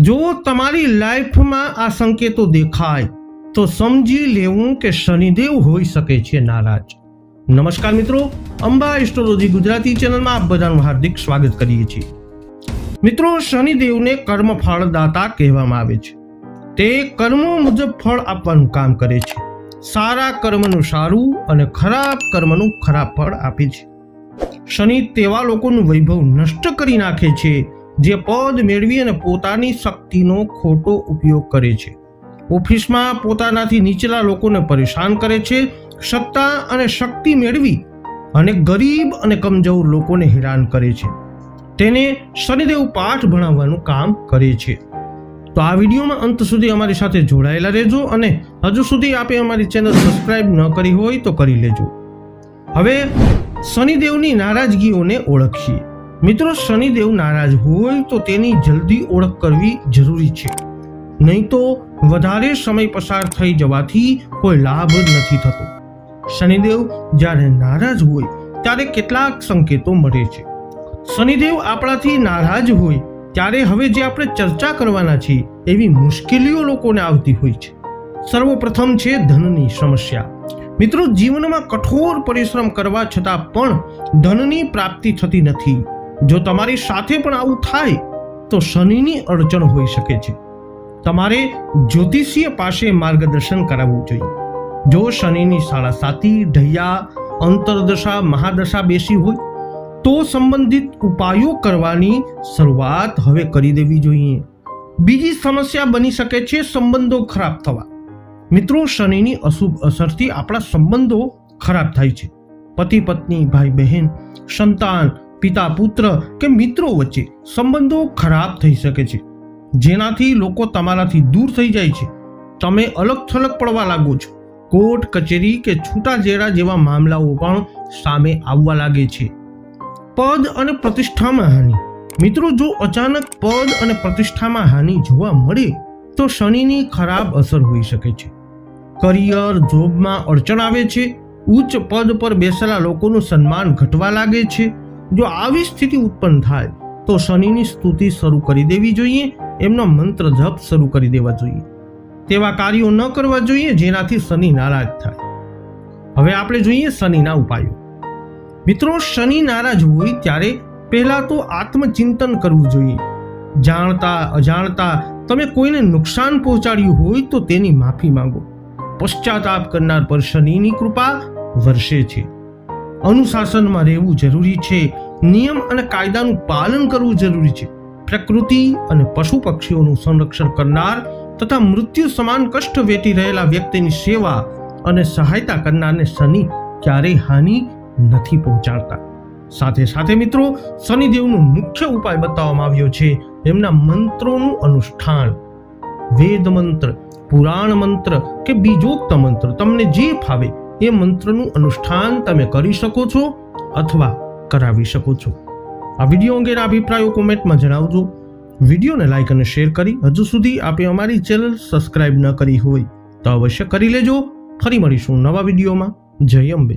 જો તમારી લાઈફમાં આ સંકેતો દેખાય, તો સમજી લેવું કે શનિદેવ હોઈ શકે છે નારાજ. નમસ્કાર મિત્રો, અંબા એસ્ટ્રોલોજી ગુજરાતી ચેનલમાં આપ બધાનું હાર્દિક સ્વાગત કરીએ છીએ. મિત્રો, શનિદેવને કર્મ ફળદાતા કહેવામાં આવે છે. તે કર્મો મુજબ ફળ આપવાનું કામ કરે છે. સારા કર્મનું સારું અને ખરાબ કર્મનું ખરાબ ફળ આપે છે. શનિ તેવા લોકોનું વૈભવ નષ્ટ કરી નાખે છે જે પદ મેળવી અને પોતાની શક્તિનો ખોટો ઉપયોગ કરે છે. ઓફિસમાં પોતાનાથી નીચલા લોકોને પરેશાન કરે છે, સત્તા અને શક્તિ મેળવી અને ગરીબ અને કમજોર લોકોને હેરાન કરે છે. તેને શનિદેવ પાઠ ભણાવવાનું કામ કરે છે. તો આ વિડીયોમાં અંત સુધી અમારી સાથે જોડાયેલા રહેજો અને હજુ સુધી આપે અમારી ચેનલ સબસ્ક્રાઇબ ન કરી હોય તો કરી લેજો. હવે શનિદેવની નારાજગીઓને ઓળખીએ. મિત્રો, શનિદેવ નારાજ હોય તો તેની જલ્દી ઓળખ કરવી જરૂરી છે. નહીં તો વધારે સમય પસાર થઈ જવાથી કોઈ લાભ નથી થતો. શનિદેવ જ્યારે નારાજ હોય, ત્યારે કેટલાક સંકેતો મળે છે. શનિદેવ આપણાથી નારાજ હોય, ત્યારે હવે જે આપણે ચર્ચા કરવાના છીએ, એવી મુશ્કેલીઓ લોકોને આવતી હોય છે. સર્વપ્રથમ છે ધનની સમસ્યા. મિત્રો, જીવનમાં કઠોર પરિશ્રમ કરવા છતાં પણ ધનની પ્રાપ્તિ થતી નથી. જો તમારી સાથે પણ આવું થાય, તો શનિની અડચણ હોઈ શકે છે. તમારે જ્યોતિષીય પાસે માર્ગદર્શન કરાવવું જોઈએ. જો શનિની સાડા સાતી, ઢૈયા, અંતરદશા, મહાદશા બેસી હોય, તો સંબંધિત ઉપાયો કરવાની શરૂઆત હવે કરી દેવી જોઈએ. બીજી સમસ્યા બની શકે છે સંબંધો ખરાબ થવા. મિત્રો, શનિની અશુભ અસરથી આપણા સંબંધો ખરાબ થાય છે. પતિ પત્ની ભાઈ બહેન સંતાન પિતા પુત્ર કે મિત્રો વચ્ચે સંબંધો ખરાબ થઈ શકે છે. જેનાથી લોકો તમારાથી દૂર થઈ જાય છે. તમે અલગ થલગ પડવા લાગો છો. કોર્ટ, કચેરી કે છૂટાછેડા જેવા મામલાઓ પણ સામે આવવા લાગે છે. પદ અને પ્રતિષ્ઠામાં હાનિ. મિત્રો, જો અચાનક પદ અને પ્રતિષ્ઠામાં હાનિ જોવા મળે, તો શનિની ખરાબ અસર હોઈ શકે છે. કરિયર, જોબમાં અડચણ આવે છે. ઉચ્ચ પદ પર બેસેલા લોકોનું સન્માન ઘટવા લાગે છે. જો આવી સ્થિતિ ઉત્પન્ન થાય, તો શનિની સ્તુતિ શરૂ કરી દેવી જોઈએ, એમનો મંત્ર જપ શરૂ કરી દેવા જોઈએ. તેવા કાર્યો ન કરવા જોઈએ, જેનાથી શનિ નારાજ થાય. હવે આપણે જોઈએ શનિના ઉપાયો. મિત્રો, શનિ નારાજ હોય ત્યારે પહેલા તો આત્મચિંતન કરવું જોઈએ. જાણતા, અજાણતા, તમે કોઈને નુકસાન પહોંચાડ્યું હોય તો તેની માફી માંગો. પશ્ચાતાપ કરનાર પર શનિની કૃપા વર્ષે છે. અનુશાસનમાં રહેવું જરૂરી છે. નિયમ અને કાયદાનું પાલન કરવું જરૂરી છે. પ્રકૃતિ અને પશુ પક્ષીઓનું સંરક્ષણ કરનાર તથા મૃત્યુ સમાન કષ્ટ વેઠી રહેલા વ્યક્તિની સેવા અને સહાયતા કરનારને શનિ ક્યારેય હાનિ નથી પહોંચાડતા. સાથે સાથે મિત્રો, શનિદેવનો મુખ્ય ઉપાય બતાવવામાં આવ્યો છે. એમના મંત્રોનું અનુષ્ઠાન. વેદ મંત્ર, પુરાણ મંત્ર કે બીજોક્ત મંત્ર તમને જે ફાવે એ મંત્રનું અનુષ્ઠાન તમે કરી શકો છો અથવા કરાવી શકો છો. આ વીડિયો અંગેના અભિપ્રાયો કોમેન્ટમાં જણાવજો. વિડીયોને લાઈક અને શેર કરી હજુ સુધી આપે અમારી ચેનલ સબસ્ક્રાઇબ ન કરી હોય તો અવશ્ય કરી લેજો. ફરી મળીશું નવા વિડીયોમાં. જય અંબે.